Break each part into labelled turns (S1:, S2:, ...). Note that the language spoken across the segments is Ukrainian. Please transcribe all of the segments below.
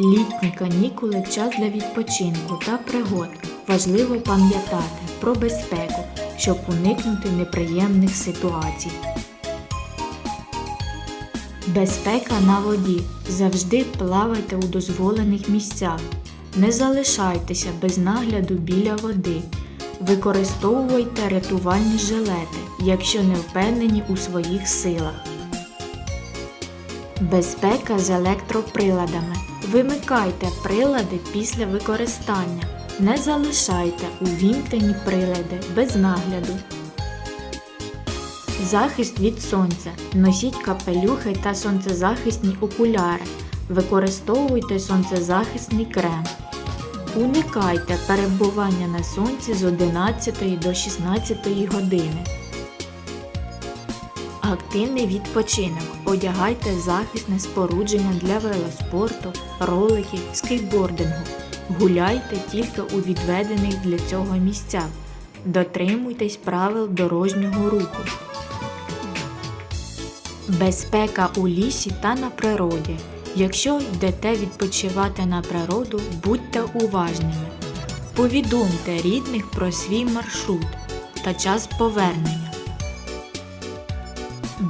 S1: Літні канікули час для відпочинку та пригод. Важливо пам'ятати про безпеку, щоб уникнути неприємних ситуацій. Безпека на воді. Завжди плавайте у дозволених місцях. Не залишайтеся без нагляду біля води. Використовуйте рятувальні жилети, якщо не впевнені у своїх силах. Безпека з електроприладами. Вимикайте прилади після використання. Не залишайте увімкнені прилади без нагляду. Захист від сонця. Носіть капелюхи та сонцезахисні окуляри. Використовуйте сонцезахисний крем. Уникайте перебування на сонці з 11 до 16 години. Активний відпочинок. Одягайте захисне спорудження для велоспорту, роликів, скейтбордингу. Гуляйте тільки у відведених для цього місцях. Дотримуйтесь правил дорожнього руху. Безпека у лісі та на природі. Якщо йдете відпочивати на природу, будьте уважними. Повідомте рідних про свій маршрут та час повернення.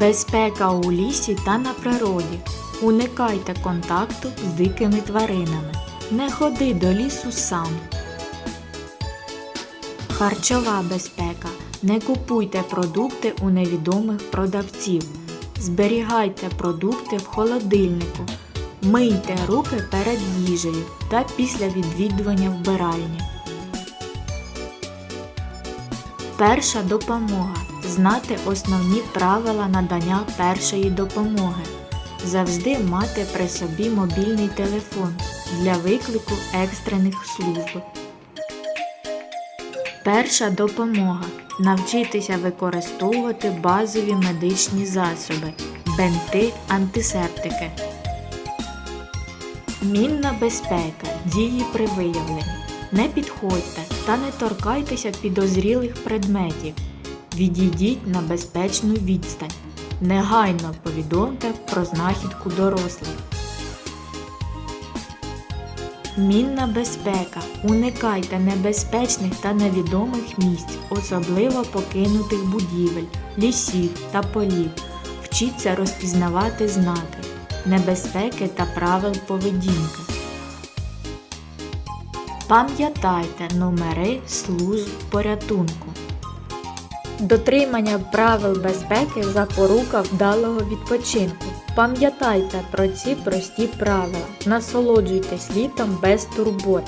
S1: Безпека у лісі та на природі. Уникайте контакту з дикими тваринами. Не ходи до лісу сам. Харчова безпека. Не купуйте продукти у невідомих продавців. Зберігайте продукти в холодильнику. Мийте руки перед їжею та після відвідування вбиральні. Перша допомога. Знати основні правила надання першої допомоги. Завжди мати при собі мобільний телефон для виклику екстрених служб. Перша допомога. Навчитися використовувати базові медичні засоби, бенти, антисептики. Мінна безпека. Дії при виявленні. Не підходьте та не торкайтеся підозрілих предметів. Відійдіть на безпечну відстань. Негайно повідомте про знахідку дорослих. Мінна безпека. Уникайте небезпечних та невідомих місць, особливо покинутих будівель, лісів та полів. Вчіться розпізнавати знаки, небезпеки та правил поведінки. Пам'ятайте номери служб порятунку. Дотримання правил безпеки запорука вдалого відпочинку. Пам'ятайте про ці прості правила. Насолоджуйтесь літом без турбот.